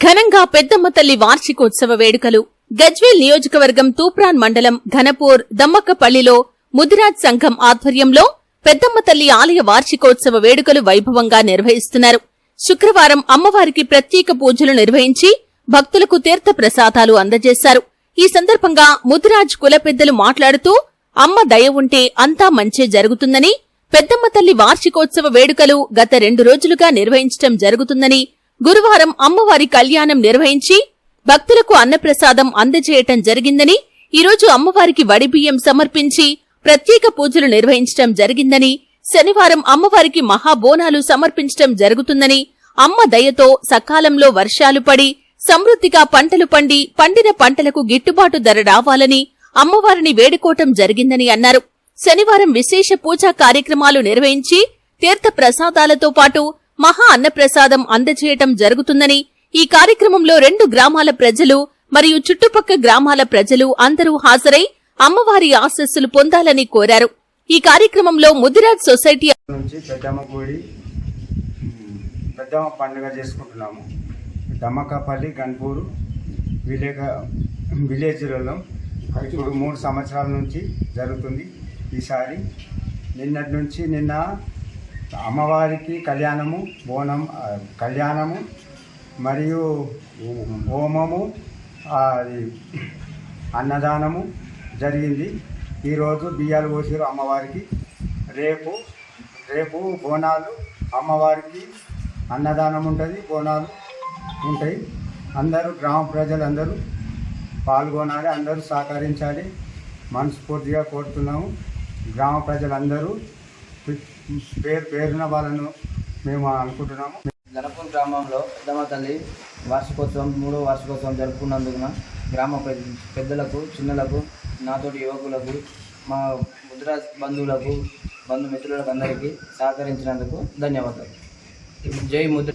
ఘనంగా పెద్దమ్మ తల్లి వార్షికోత్సవ వేడుకలు. గజ్వేల్ నియోజకవర్గం తూప్రాన్ మండలం ఘనపూర్ దమ్మక్కపల్లిలో ముదిరాజ్ సంఘం ఆధ్వర్యంలో పెద్దమ్మ తల్లి ఆలయ వార్షికోత్సవ వేడుకలు వైభవంగా నిర్వహిస్తున్నారు. శుక్రవారం అమ్మవారికి ప్రత్యేక పూజలు నిర్వహించి భక్తులకు తీర్థ ప్రసాదాలు అందజేశారు. ఈ సందర్భంగా ముదిరాజ్ కుల పెద్దలు మాట్లాడుతూ అమ్మ దయ ఉంటే అంతా మంచే జరుగుతుందని పెద్దమ్మ తల్లి వార్షికోత్సవ వేడుకలు గత రెండు రోజులుగా నిర్వహించటం జరుగుతుందని గురువారం అమ్మవారి కళ్యాణం నిర్వహించి భక్తులకు అన్నప్రసాదం అందజేయటం జరిగిందని ఈరోజు అమ్మవారికి వడిబియ్యం సమర్పించి ప్రత్యేక పూజలు నిర్వహించటం జరిగిందని శనివారం అమ్మవారికి మహాబోనాలు సమర్పించటం జరుగుతుందని అమ్మ దయతో సకాలంలో వర్షాలు పడి సమృద్ధిగా పంటలు పండి పండిన పంటలకు గిట్టుబాటు ధర రావాలని అమ్మవారిని వేడుకోవటం జరిగిందని అన్నారు. శనివారం విశేష పూజా కార్యక్రమాలు నిర్వహించి తీర్థ ప్రసాదాలతో పాటు మహా అన్నప్రసాదం అందజేయటం జరుగుతుందని ఈ కార్యక్రమంలో రెండు గ్రామాల ప్రజలు మరియు చుట్టుపక్క గ్రామాల ప్రజలు అందరూ హాజరై అమ్మవారి ఆశస్సులు పొందాలని కోరారు. ఈ కార్యక్రమంలో ముదిరాజ్ సొసైటీ నుంచి పెద్దమ్మ గుడి పెద్దమ్మ పండుగ చేసుకుంటున్నాము. దమ్మకాపల్లి గన్పూరు విలేక విలేజ్లలో ఇప్పుడు మూడు సంవత్సరాల నుంచి జరుగుతుంది ఈసారి. నిన్నటి నుంచి నిన్న అమ్మవారికి కళ్యాణము బోనం కళ్యాణము మరియు హోమము అది అన్నదానము జరిగింది. ఈరోజు బియ్యాలు పోసారు అమ్మవారికి. రేపు రేపు బోనాలు అమ్మవారికి అన్నదానం ఉంటుంది బోనాలు ఉంటాయి. అందరూ గ్రామ ప్రజలందరూ పాల్గొనాలి అందరూ సహకరించాలి. మనస్ఫూర్తిగా కోరుతున్నాము. గ్రామ ప్రజలందరూ పేరు పేరున వాళ్ళను మేము అనుకుంటున్నాము. గణపూర్ గ్రామంలో పెద్దమ్మ తల్లి వార్షికోత్సవం మూడో వార్షికోత్సవం జరుపుకున్నందున గ్రామ పెద్ద- పెద్దలకు చిన్నలకు నాతోటి యువకులకు మా ముద్రా బంధువులకు బంధుమిత్రులకు అందరికీ సహకరించినందుకు ధన్యవాదాలు. జై ముద్ర.